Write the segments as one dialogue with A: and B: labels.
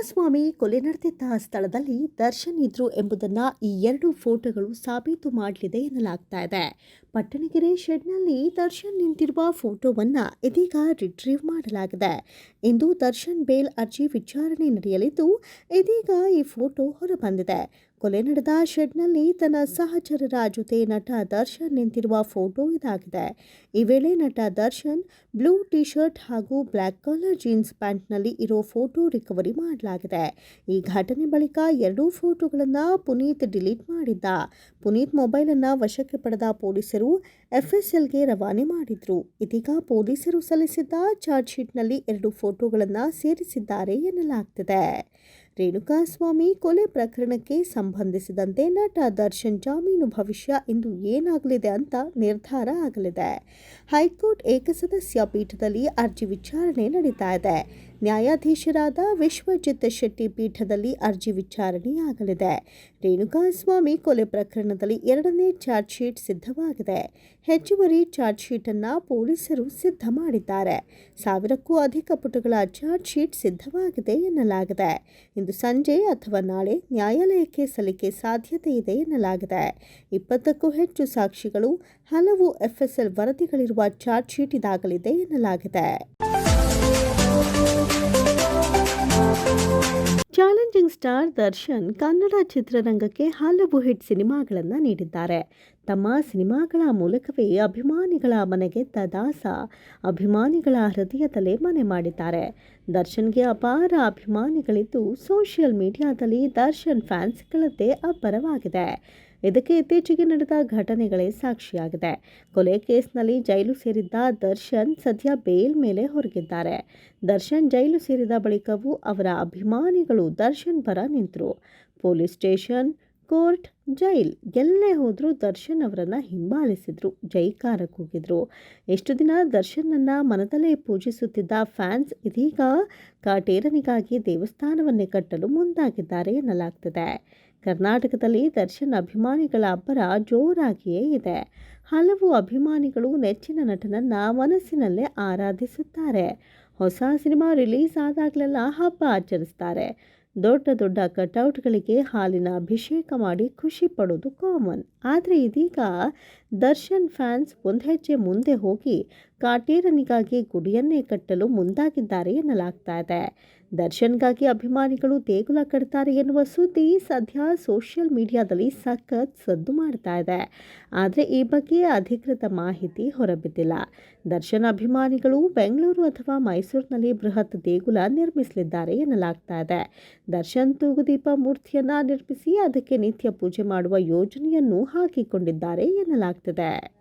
A: ರೇಣುಕಾಸ್ವಾಮಿ ಕೊಲೆ ನಡೆದಿದ್ದ ಸ್ಥಳದಲ್ಲಿ ದರ್ಶನ್ ಇದ್ರು ಎಂಬುದನ್ನ ಈ ಎರಡು ಫೋಟೋಗಳು ಸಾಬೀತು ಮಾಡಲಿದೆ ಎನ್ನಲಾಗ್ತಾ ಇದೆ. ಪಟ್ಟಣಗೆರೆ ಶೆಡ್ನಲ್ಲಿ ದರ್ಶನ್ ನಿಂತಿರುವ ಫೋಟೋವನ್ನ ಇದೀಗ ರಿಟ್ರೀವ್ ಮಾಡಲಾಗಿದೆ. ಇಂದು ದರ್ಶನ್ ಬೇಲ್ ಅರ್ಜಿ ವಿಚಾರಣೆ ನಡೆಯಲಿದ್ದು, ಇದೀಗ ಈ ಫೋಟೋ ಹೊರಬಂದಿದೆ. ಕೊಲೆ ನಡೆದ ಶೆಡ್ನಲ್ಲಿ ತನ್ನ ಸಹಚರರ ಜೊತೆ ನಟ ದರ್ಶನ್ ನಿಂತಿರುವ ಫೋಟೋ ಇದಾಗಿದೆ. ಈ ವೇಳೆ ನಟ ದರ್ಶನ್ ಬ್ಲೂ ಟಿ ಶರ್ಟ್ ಹಾಗೂ ಬ್ಲ್ಯಾಕ್ ಕಲರ್ ಜೀನ್ಸ್ ಪ್ಯಾಂಟ್ನಲ್ಲಿ ಇರೋ ಫೋಟೋ ರಿಕವರಿ ಮಾಡಲಾಗಿದೆ. ಈ ಘಟನೆ ಬಳಿಕ ಎರಡೂ ಫೋಟೋಗಳನ್ನು ಪುನೀತ್ ಡಿಲೀಟ್ ಮಾಡಿದ್ದ. ಪುನೀತ್ ಮೊಬೈಲನ್ನು ವಶಕ್ಕೆ ಪಡೆದ ಪೊಲೀಸರು ಎಫ್ಎಸ್ಎಲ್ಗೆ ರವಾನೆ ಮಾಡಿದ್ರು. ಇದೀಗ ಪೊಲೀಸರು ಸಲ್ಲಿಸಿದ್ದ ಚಾರ್ಜ್ ಶೀಟ್ನಲ್ಲಿ ಎರಡು ಫೋಟೋಗಳನ್ನು ಸೇರಿಸಿದ್ದಾರೆ ಎನ್ನಲಾಗ್ತಿದೆ. ರೇಣುಕಾಸ್ವಾಮಿ ಕೊಲೆ ಪ್ರಕರಣಕ್ಕೆ ಸಂಬಂಧಿಸಿದಂತೆ ನಟ ದರ್ಶನ್ ಜಾಮೀನು ಭವಿಷ್ಯ ಇಂದು ಏನಾಗಲಿದೆ ಅಂತ ನಿರ್ಧಾರ ಆಗಲಿದೆ. ಹೈಕೋರ್ಟ್ ಏಕಸದಸ್ಯ ಪೀಠದಲ್ಲಿ ಅರ್ಜಿ ವಿಚಾರಣೆ ನಡೀತಾ ಇದೆ. ನ್ಯಾಯಾಧೀಶರಾದ ವಿಶ್ವಜಿತ್ ಶೆಟ್ಟಿ ಪೀಠದಲ್ಲಿ ಅರ್ಜಿ ವಿಚಾರಣೆಯಾಗಲಿದೆ ರೇಣುಕಾಸ್ವಾಮಿ ಕೊಲೆ ಪ್ರಕರಣದಲ್ಲಿ ಎರಡನೇ ಚಾರ್ಜ್ ಶೀಟ್ ಸಿದ್ಧವಾಗಿದೆ. ಹೆಚ್ಚುವರಿ ಚಾರ್ಜ್ ಶೀಟ್ ಅನ್ನ ಪೊಲೀಸರು ಸಿದ್ಧ ಮಾಡಿದ್ದಾರೆ. ಸಾವಿರಕ್ಕೂ ಅಧಿಕ ಪುಟಗಳ ಚಾರ್ಜ್ ಶೀಟ್ ಸಿದ್ಧವಾಗಿದೆ ಎನ್ನಲಾಗಿದೆ. ಇಂದು ಸಂಜೆ ಅಥವಾ ನಾಳೆ ನ್ಯಾಯಾಲಯಕ್ಕೆ ಸಲ್ಲಿಕೆ ಸಾಧ್ಯತೆ ಇದೆ ಎನ್ನಲಾಗಿದೆ. ಇಪ್ಪತ್ತಕ್ಕೂ ಹೆಚ್ಚು ಸಾಕ್ಷಿಗಳು, ಹಲವು ಎಫ್ಎಸ್ಎಲ್ ವರದಿಗಳಿರುವ ಚಾರ್ಜ್ ಶೀಟ್ ಇದಾಗಲಿದೆ ಎನ್ನಲಾಗಿದೆ. ಸ್ಟಾರ್ ದರ್ಶನ್ ಕನ್ನಡ ಚಿತ್ರರಂಗಕ್ಕೆ ಹಲವು ಹಿಟ್ ಸಿನಿಮಾಗಳನ್ನು ನೀಡಿದ್ದಾರೆ. ತಮ್ಮ ಸಿನಿಮಾಗಳ ಮೂಲಕವೇ ಅಭಿಮಾನಿಗಳ ಮನೆಗೆದ್ದ ದಾಸ ಅಭಿಮಾನಿಗಳ ಹೃದಯದಲ್ಲೇ ಮನೆ ಮಾಡಿದ್ದಾರೆ. ದರ್ಶನ್ಗೆ ಅಪಾರ ಅಭಿಮಾನಿಗಳಿದ್ದು ಸೋಷಿಯಲ್ ಮೀಡಿಯಾದಲ್ಲಿ ದರ್ಶನ್ ಫ್ಯಾನ್ಸ್ಗಳದ್ದೇ ಅಬ್ಬರವಾಗಿದೆ. ಇದಕ್ಕೆ ಇತ್ತೀಚೆಗೆ ನಡೆದ ಘಟನೆಗಳೇ ಸಾಕ್ಷಿಯಾಗಿದೆ. ಕೊಲೆ ಕೇಸ್ನಲ್ಲಿ ಜೈಲು ಸೇರಿದ್ದ ದರ್ಶನ್ ಸದ್ಯ ಬೇಲ್ ಮೇಲೆ ಹೊರಗಿದ್ದಾರೆ. ದರ್ಶನ್ ಜೈಲು ಸೇರಿದ ಬಳಿಕವೂ ಅವರ ಅಭಿಮಾನಿಗಳು ದರ್ಶನ್ ಪರ ನಿಂತರು. ಪೊಲೀಸ್ ಸ್ಟೇಷನ್ ಕೋರ್ಟ್, ಜೈಲ್, ಎಲ್ಲೇ ಹೋದರೂ ದರ್ಶನ್ ಅವರನ್ನು ಹಿಂಬಾಲಿಸಿದ್ರು ಜೈಕಾರ ಕೂಗಿದ್ರು ಎಷ್ಟು ದಿನ ದರ್ಶನನ್ನು ಮನದಲ್ಲೇ ಪೂಜಿಸುತ್ತಿದ್ದ ಫ್ಯಾನ್ಸ್ ಇದೀಗ ಕಾಟೇರನಿಗಾಗಿ ದೇವಸ್ಥಾನವನ್ನೇ ಕಟ್ಟಲು ಮುಂದಾಗಿದ್ದಾರೆ ಎನ್ನಲಾಗ್ತಿದೆ. ಕರ್ನಾಟಕದಲ್ಲಿ ದರ್ಶನ್ ಅಭಿಮಾನಿಗಳ ಅಬ್ಬರ ಜೋರಾಗಿಯೇ ಇದೆ. ಹಲವು ಅಭಿಮಾನಿಗಳು ನೆಚ್ಚಿನ ನಟನನ್ನು ಮನಸ್ಸಿನಲ್ಲೇ ಆರಾಧಿಸುತ್ತಾರೆ. ಹೊಸ ಸಿನಿಮಾ ರಿಲೀಸ್ ಆದಾಗಲೆಲ್ಲ ಹಬ್ಬ ಆಚರಿಸ್ತಾರೆ. ದೊಡ್ಡ ದೊಡ್ಡ ಕಟೌಟ್ಗಳಿಗೆ ಹಾಲಿನ ಅಭಿಷೇಕ ಮಾಡಿ ಖುಷಿ ಪಡೋದು ಕಾಮನ್ ಆದರೆ ಇದೀಗ ದರ್ಶನ್ ಫ್ಯಾನ್ಸ್ ಒಂದು ಹೆಜ್ಜೆ ಮುಂದೆ ಹೋಗಿ ಕಾಟೇರನಿಗಾಗಿ ಗುಡಿಯನ್ನೇ ಕಟ್ಟಲು ಮುಂದಾಗಿದ್ದಾರೆ ಎನ್ನಲಾಗ್ತಾ ಇದೆ. ದರ್ಶನ್ಗಾಗಿ ಅಭಿಮಾನಿಗಳು ದೇಗುಲ ಕಟ್ತಾರೆ ಎನ್ನುವ ಸುದ್ದಿ ಸದ್ಯ ಸೋಷಿಯಲ್ ಮೀಡಿಯಾದಲ್ಲಿ ಸಖತ್ ಸದ್ದು ಮಾಡ್ತಾ ಇದೆ. ಆದರೆ ಈ ಬಗ್ಗೆ ಅಧಿಕೃತ ಮಾಹಿತಿ ಹೊರಬಿದ್ದಿಲ್ಲ. ದರ್ಶನ್ ಅಭಿಮಾನಿಗಳು ಬೆಂಗಳೂರು ಅಥವಾ ಮೈಸೂರಿನಲ್ಲಿ ಬೃಹತ್ ದೇಗುಲ ನಿರ್ಮಿಸಲಿದ್ದಾರೆ ಎನ್ನಲಾಗ್ತಾ ಇದೆ. ದರ್ಶನ್ ತೂಗುದೀಪ ಮೂರ್ತಿಯನ್ನ ನಿರ್ಮಿಸಿ ಅದಕ್ಕೆ ನಿತ್ಯ ಪೂಜೆ ಮಾಡುವ ಯೋಜನೆಯನ್ನು ಹಾಕಿಕೊಂಡಿದ್ದಾರೆ ಎನ್ನಲಾಗ್ತಿದೆ.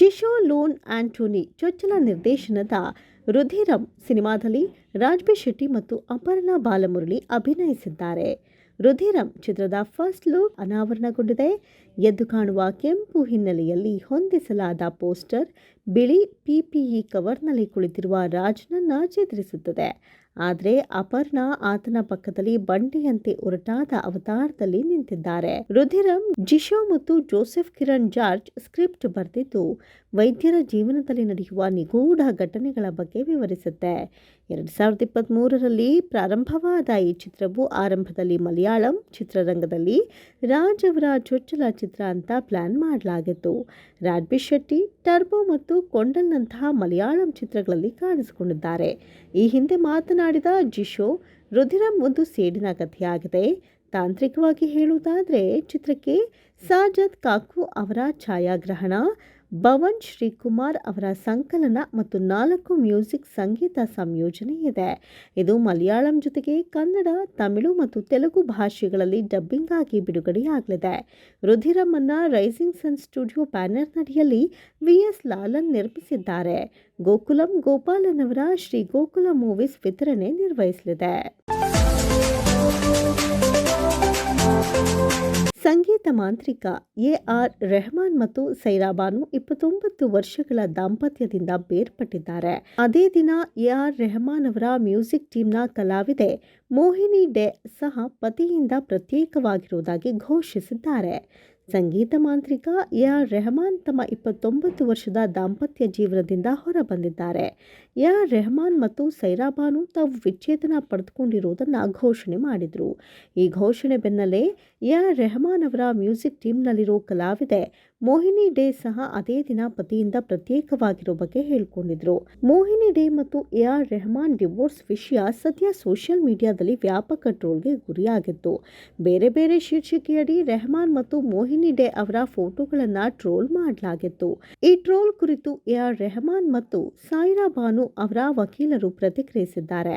A: ಜಿಶೋ ಲೋನ್ ಆಂಟೋನಿ ಚೊಚ್ಚಲ ನಿರ್ದೇಶನದ ರುಧಿರಂ ಸಿನಿಮಾದಲ್ಲಿ ರಾಜ್ಬಿ ಶೆಟ್ಟಿ ಮತ್ತು ಅಪರ್ಣಾ ಬಾಲಮುರಳಿ ಅಭಿನಯಿಸಿದ್ದಾರೆ. ರುಧಿರಂ ಚಿತ್ರದ ಫಸ್ಟ್ ಲುಕ್ ಅನಾವರಣಗೊಂಡಿದೆ. ಎದ್ದು ಕಾಣುವ ಕೆಂಪು ಹಿನ್ನೆಲೆಯಲ್ಲಿ ಹೊಂದಿಸಲಾದ ಪೋಸ್ಟರ್ ಬಿಳಿ ಪಿಪಿಇ ಕವರ್ನಲ್ಲಿ ಕುಳಿತಿರುವ ರಾಜನನ್ನ ಚಿತ್ರಿಸುತ್ತದೆ. ಆದರೆ ಅಪರ್ಣಾ ಆತನ ಪಕ್ಕದಲ್ಲಿ ಬಂಡೆಯಂತೆ ಒರಟಾದ ಅವತಾರದಲ್ಲಿ ನಿಂತಿದ್ದಾರೆ. ರುಧಿರಂ, ಜಿಶೋ ಮತ್ತು ಜೋಸೆಫ್ ಕಿರಣ್ ಜಾರ್ಜ್ ಸ್ಕ್ರಿಪ್ಟ್ ಬರೆದಿದ್ದು, ವೈದ್ಯರ ಜೀವನದಲ್ಲಿ ನಡೆಯುವ ನಿಗೂಢ ಘಟನೆಗಳ ಬಗ್ಗೆ ವಿವರಿಸುತ್ತೆ. ಎರಡು ಸಾವಿರದ ಇಪ್ಪತ್ತ್ ಮೂರರಲ್ಲಿ ಪ್ರಾರಂಭವಾದ ಈ ಚಿತ್ರವು ಆರಂಭದಲ್ಲಿ ಮಲಯಾಳಂ ಚಿತ್ರರಂಗದಲ್ಲಿ ರಾಜ್ ಅವರ ಚೊಚ್ಚಲ ಚಿತ್ರ ಅಂತ ಪ್ಲ್ಯಾನ್ ಮಾಡಲಾಗಿತ್ತು. ರಾಡ್ಬಿ ಶೆಟ್ಟಿ, ಟರ್ಬೋ ಮತ್ತು ಕೊಂಡನ್ನಂತಹ ಮಲಯಾಳಂ ಚಿತ್ರಗಳಲ್ಲಿ ಕಾಣಿಸಿಕೊಂಡಿದ್ದಾರೆ. ಈ ಹಿಂದೆ ಮಾತನಾಡಿದ ಜಿಶೋ, ರುಧಿರಂ ಒಂದು ಸೇಡಿನ ಕಥೆಯಾಗಿದೆ. ತಾಂತ್ರಿಕವಾಗಿ ಹೇಳುವುದಾದರೆ ಚಿತ್ರಕ್ಕೆ ಸಾಜದ್ ಕಾಕು ಅವರ ಛಾಯಾಗ್ರಹಣ ಭವನ್ ಶ್ರೀಕುಮಾರ್ ಅವರ ಸಂಕಲನ ಮತ್ತು ನಾಲ್ಕು ಮ್ಯೂಸಿಕ್ ಸಂಗೀತ ಸಂಯೋಜನೆ ಇದೆ. ಇದು ಮಲಯಾಳಂ ಜೊತೆಗೆ ಕನ್ನಡ, ತಮಿಳು ಮತ್ತು ತೆಲುಗು ಭಾಷೆಗಳಲ್ಲಿ ಡಬ್ಬಿಂಗ್ ಆಗಿ ಬಿಡುಗಡೆಯಾಗಲಿದೆ. ರುಧಿರಮನ್ನ ರೈಸಿಂಗ್ ಸನ್ ಸ್ಟುಡಿಯೋ ಬ್ಯಾನರ್ನಡಿಯಲ್ಲಿ ವಿ ಎಸ್ ಲಾಲನ್ ನಿರ್ಮಿಸಿದ್ದಾರೆ. ಗೋಕುಲಂ ಗೋಪಾಲನ್ ಅವರ ಶ್ರೀ ಗೋಕುಲ ಮೂವೀಸ್ ವಿತರಣೆ ನಿರ್ವಹಿಸಲಿದೆ. ಸಂಗೀತ ಮಾಂತ್ರಿಕ ಎ ಆರ್ ರೆಹಮಾನ್ ಮತ್ತು ಸೈರಾಬಾನು ಇಪ್ಪತ್ತೊಂಬತ್ತು ವರ್ಷಗಳ ದಾಂಪತ್ಯದಿಂದ ಬೇರ್ಪಟ್ಟಿದ್ದಾರೆ. ಅದೇ ದಿನ ಎ ಆರ್ ರೆಹಮಾನ್ ಅವರ ಮ್ಯೂಸಿಕ್ ಟೀಮ್ನ ಕಲಾವಿದೆ ಮೋಹಿನಿ ಡೆ ಸಹ ಪತಿಯಿಂದ ಪ್ರತ್ಯೇಕವಾಗಿರುವುದಾಗಿ ಘೋಷಿಸಿದ್ದಾರೆ. ಸಂಗೀತ ಮಾಂತ್ರಿಕ ಎ ಆರ್ ರೆಹಮಾನ್ ತಮ್ಮ ಇಪ್ಪತ್ತೊಂಬತ್ತು ವರ್ಷದ ದಾಂಪತ್ಯ ಜೀವನದಿಂದ ಹೊರಬಂದಿದ್ದಾರೆ. ಎ ಆರ್ ರೆಹಮಾನ್ ಮತ್ತು ಸೈರಾಬಾನು ತಾವು ವಿಚ್ಛೇದನ ಪಡೆದುಕೊಂಡಿರುವುದನ್ನು ಘೋಷಣೆ ಮಾಡಿದರು. ಈ ಘೋಷಣೆ ಬೆನ್ನಲ್ಲೇ ಎ ಆರ್ ರೆಹಮಾನ್ ಅವರ ಮ್ಯೂಸಿಕ್ ಟೀಮ್ನಲ್ಲಿರೋ ಕಲಾವಿದೆ ಮೋಹಿನಿ ಡೇ ಸಹ ಅದೇ ದಿನ ಪತಿಯಿಂದ ಪ್ರತ್ಯೇಕವಾಗಿರೋ ಬಗ್ಗೆ ಹೇಳಿಕೊಂಡಿದ್ರು. ಮೋಹಿನಿ ಡೇ ಮತ್ತು ಎ ಆರ್ ರೆಹಮಾನ್ ಡಿವೋರ್ಸ್ ವಿಷಯ ಸದ್ಯ ಸೋಷಿಯಲ್ ಮೀಡಿಯಾದಲ್ಲಿ ವ್ಯಾಪಕ ಟ್ರೋಲ್ಗೆ ಗುರಿಯಾಗಿತ್ತು ಬೇರೆ ಬೇರೆ ಶೀರ್ಷಿಕೆಯಡಿ ರೆಹಮಾನ್ ಮತ್ತು ಮೋಹಿನಿ ಡೇ ಅವರ ಫೋಟೋಗಳನ್ನು ಟ್ರೋಲ್ ಮಾಡಲಾಗಿತ್ತು. ಈ ಟ್ರೋಲ್ ಕುರಿತು ಎ ಆರ್ ರೆಹಮಾನ್ ಮತ್ತು ಸಾಯಿರಾ ಬಾನು ಅವರ ವಕೀಲರು ಪ್ರತಿಕ್ರಿಯಿಸಿದ್ದಾರೆ.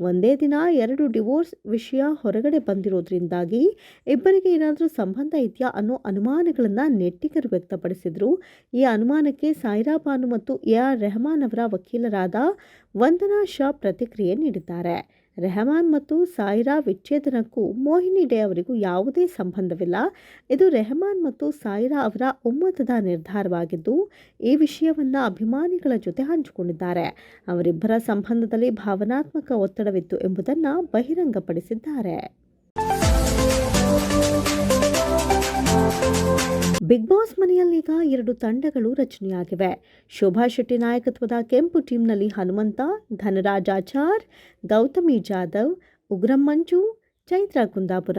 A: ಒಂದೇ ದಿನ ಎರಡು ಡಿವೋರ್ಸ್ ವಿಷಯ ಹೊರಗಡೆ ಬಂದಿರೋದ್ರಿಂದಾಗಿ ಇಬ್ಬರಿಗೆ ಏನಾದರೂ ಸಂಬಂಧ ಇದೆಯಾ ಅನ್ನೋ ಅನುಮಾನಗಳನ್ನು ನೆಟ್ಟಿಗರು ವ್ಯಕ್ತಪಡಿಸಿದರು. ಈ ಅನುಮಾನಕ್ಕೆ ಸಾಯಿರಾ ಬಾನು ಮತ್ತು ಎ ಆರ್ ರೆಹಮಾನ್ ಅವರ ವಕೀಲರಾದ ವಂದನಾ ಶಾ ಪ್ರತಿಕ್ರಿಯೆ ನೀಡಿದ್ದಾರೆ. ರೆಹಮಾನ್ ಮತ್ತು ಸಾಯಿರಾ ವಿಚ್ಛೇದನಕ್ಕೂ ಮೋಹಿನಿ ಡೇ ಅವರಿಗೂ ಯಾವುದೇ ಸಂಬಂಧವಿಲ್ಲ. ಇದು ರೆಹಮಾನ್ ಮತ್ತು ಸಾಯಿರಾ ಅವರ ಒಮ್ಮತದ ನಿರ್ಧಾರವಾಗಿದ್ದು, ಈ ವಿಷಯವನ್ನು ಅಭಿಮಾನಿಗಳ ಜೊತೆ ಹಂಚಿಕೊಂಡಿದ್ದಾರೆ. ಅವರಿಬ್ಬರ ಸಂಬಂಧದಲ್ಲಿ ಭಾವನಾತ್ಮಕ ಒತ್ತಡವಿತ್ತು ಎಂಬುದನ್ನು ಬಹಿರಂಗಪಡಿಸಿದ್ದಾರೆ. ಬಿಗ್ ಬಾಸ್ ಮನೆಯಲ್ಲೀಗ ಎರಡು ತಂಡಗಳು ರಚನೆಯಾಗಿವೆ. ಶೋಭಾ ಶೆಟ್ಟಿ ನಾಯಕತ್ವದ ಕೆಂಪು ಟೀಮ್ನಲ್ಲಿ ಹನುಮಂತ ಧನರಾಜಾಚಾರ್ ಗೌತಮಿ ಜಾಧವ್, ಉಗ್ರಂ ಮಂಜು, ಚೈತ್ರ ಕುಂದಾಪುರ,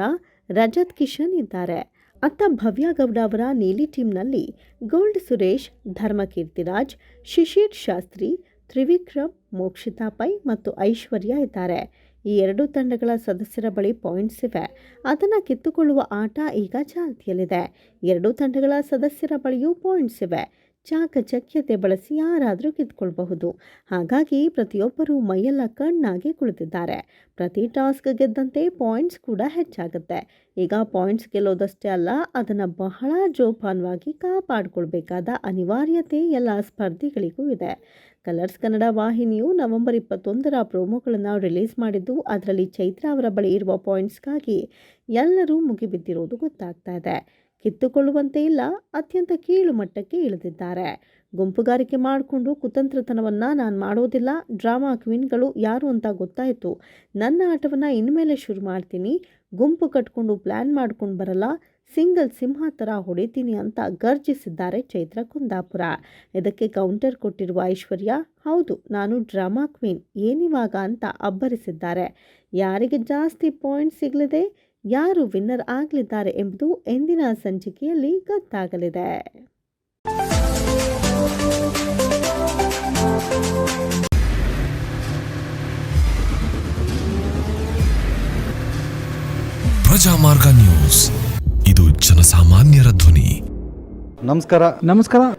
A: ರಜತ್ ಕಿಶನ್ ಇದ್ದಾರೆ. ಅತ್ತ ಭವ್ಯ ಗೌಡ ಅವರ ನೀಲಿ ಟೀಮ್ನಲ್ಲಿ ಗೋಲ್ಡ್ ಸುರೇಶ್, ಧರ್ಮಕೀರ್ತಿರಾಜ್, ಶಿಶಿರ್ ಶಾಸ್ತ್ರಿ, ತ್ರಿವಿಕ್ರಮ್, ಮೋಕ್ಷಿತಾ ಪೈ ಮತ್ತು ಐಶ್ವರ್ಯ ಇದ್ದಾರೆ. ಈ ಎರಡು ತಂಡಗಳ ಸದಸ್ಯರ ಬಳಿ ಪಾಯಿಂಟ್ಸ್ ಇವೆ. ಅದನ್ನು ಕಿತ್ತುಕೊಳ್ಳುವ ಆಟ ಈಗ ಚಾಲ್ತಿಯಲ್ಲಿದೆ. ಎರಡೂ ತಂಡಗಳ ಸದಸ್ಯರ ಬಳಿಯೂ ಪಾಯಿಂಟ್ಸ್ ಇವೆ. ಚಾಕಚಕ್ಯತೆ ಬಳಸಿ ಯಾರಾದರೂ ಗೆದ್ದುಕೊಳ್ಬಹುದು. ಹಾಗಾಗಿ ಪ್ರತಿಯೊಬ್ಬರೂ ಮೈಯೆಲ್ಲ ಕಣ್ಣಾಗಿ ಕುಳಿತಿದ್ದಾರೆ. ಪ್ರತಿ ಟಾಸ್ಕ್ ಗೆದ್ದಂತೆ ಪಾಯಿಂಟ್ಸ್ ಕೂಡ ಹೆಚ್ಚಾಗುತ್ತೆ. ಈಗ ಪಾಯಿಂಟ್ಸ್ ಗೆಲ್ಲೋದಷ್ಟೇ ಅಲ್ಲ, ಅದನ್ನು ಬಹಳ ಜೋಪಾನವಾಗಿ ಕಾಪಾಡಿಕೊಳ್ಬೇಕಾದ ಅನಿವಾರ್ಯತೆ ಎಲ್ಲ ಸ್ಪರ್ಧಿಗಳಿಗೂ ಇದೆ. ಕಲರ್ಸ್ ಕನ್ನಡ ವಾಹಿನಿಯು ನವೆಂಬರ್ ಇಪ್ಪತ್ತೊಂದರ ಪ್ರೋಮೋಗಳನ್ನು ರಿಲೀಸ್ ಮಾಡಿದ್ದು, ಅದರಲ್ಲಿ ಚೈತ್ರ ಅವರ ಬಳಿ ಇರುವ ಪಾಯಿಂಟ್ಸ್ಗಾಗಿ ಎಲ್ಲರೂ ಮುಗಿಬಿದ್ದಿರೋದು ಗೊತ್ತಾಗ್ತಾ ಇದೆ. ಕಿತ್ತುಕೊಳ್ಳುವಂತೆ ಇಲ್ಲ, ಅತ್ಯಂತ ಕೀಳು ಮಟ್ಟಕ್ಕೆ ಇಳಿದಿದ್ದಾರೆ. ಗುಂಪುಗಾರಿಕೆ ಮಾಡಿಕೊಂಡು ಕುತಂತ್ರತನವನ್ನು ನಾನು ಮಾಡೋದಿಲ್ಲ, ಡ್ರಾಮಾ ಕ್ವೀನ್ಗಳು ಯಾರು ಅಂತ ಗೊತ್ತಾಯಿತು. ನನ್ನ ಆಟವನ್ನು ಇನ್ಮೇಲೆ ಶುರು ಮಾಡ್ತೀನಿ. ಗುಂಪು ಕಟ್ಕೊಂಡು ಪ್ಲ್ಯಾನ್ ಮಾಡ್ಕೊಂಡು ಬರಲ್ಲ, ಸಿಂಗಲ್ ಸಿಂಹ ಥರ ಹೊಡಿತೀನಿ ಅಂತ ಗರ್ಜಿಸಿದ್ದಾರೆ ಚೈತ್ರ ಕುಂದಾಪುರ. ಇದಕ್ಕೆ ಕೌಂಟರ್ ಕೊಟ್ಟಿರುವ ಐಶ್ವರ್ಯ, ಹೌದು, ನಾನು ಡ್ರಾಮಾ ಕ್ವೀನ್, ಏನಿವಾಗ ಅಂತ ಅಬ್ಬರಿಸಿದ್ದಾರೆ. ಯಾರಿಗೆ ಜಾಸ್ತಿ ಪಾಯಿಂಟ್ ಸಿಗಲಿದೆ? ಯಾರು ವಿನ್ನರ್ ಆಗಲಿದ್ದಾರೆ ಎಂಬುದು ಎಂದಿನ ಸಂಚಿಕೆಯಲ್ಲಿ ಗೊತ್ತಾಗಲಿದೆ.
B: ಪ್ರಜಾಮಾರ್ಗ ನ್ಯೂಸ್. ಇದು ಜನಸಾಮಾನ್ಯರ ಧ್ವನಿ.
C: ನಮಸ್ಕಾರ.
D: ನಮಸ್ಕಾರ.